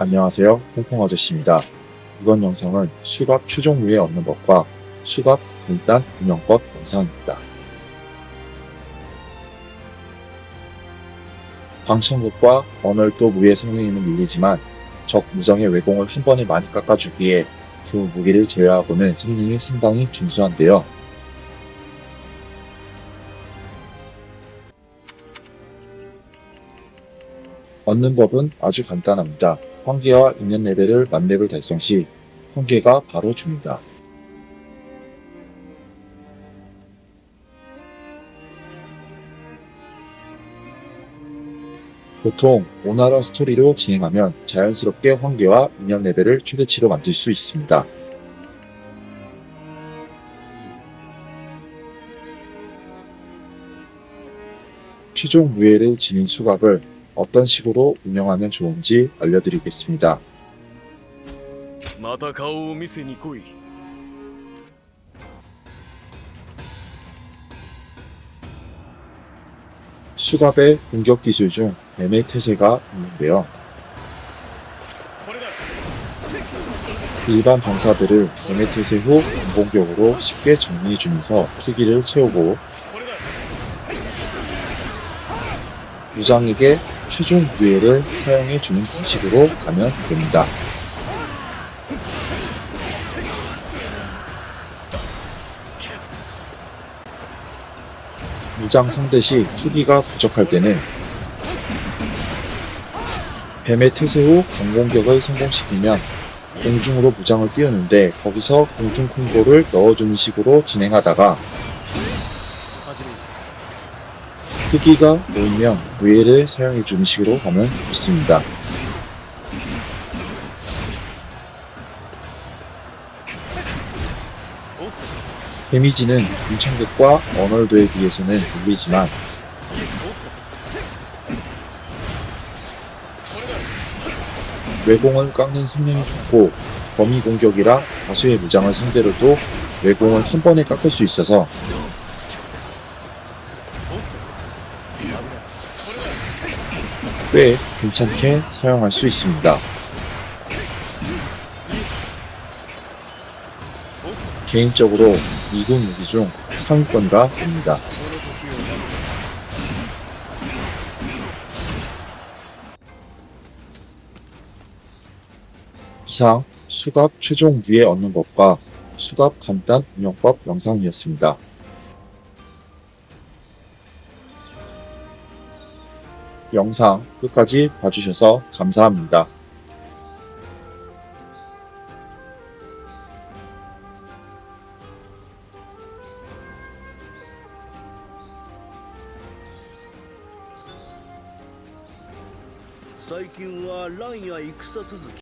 안녕하세요. 퐁퐁 아저씨입니다. 이번 영상은 수갑 최종무에 얻는 법과 수갑 일단 운영법 영상입니다. 방청객과 언얼도 무의 성능에는 밀리지만 적 무정의 외공을 한 번에 많이 깎아주기에 그 무기를 제외하고는 성능이 상당히 준수한데요. 얻는 법은 아주 간단합니다. 황계와 있는 레벨을 만렙을 달성 시 황계가 바로 줍니다. 보통 오나라 스토리로 진행하면 자연스럽게 황계와 인연 레벨을 최대치로 만들 수 있습니다. 최종 무예를 지닌 수갑을 어떤 식으로 운영하면 좋은지 알려드리겠습니다. 수갑의 공격 기술 중 매매 태세가 있는데요. 일반 병사들을 매매 태세 후 공격으로 쉽게 정리해주면서 투기를 채우고 무장에게 최종 구애를 사용해 주는 방식으로 가면 됩니다. 무장 상대시 투기가 부족할 때는 뱀의 태세 후 강공격을 성공시키면 공중으로 무장을 띄우는데 거기서 공중 콤보를 넣어주는 식으로 진행하다가 후기가 모이면 무예를 사용해 주는 식으로 하면 좋습니다. 데미지는 임창객과 어널도에 비해서는 밀리지만 외공을 깎는 성능이 좋고 범위 공격이라 다수의 무장을 상대로도 외공을 한 번에 깎을 수 있어서 예. 꽤 괜찮게 사용할 수 있습니다. 개인적으로 2군 무기 중 상위권과 봅니다. 이상 수갑 최종 위에 얻는 것과 수갑 간단 운영법 영상이었습니다. 영상 끝까지 봐주셔서 감사합니다.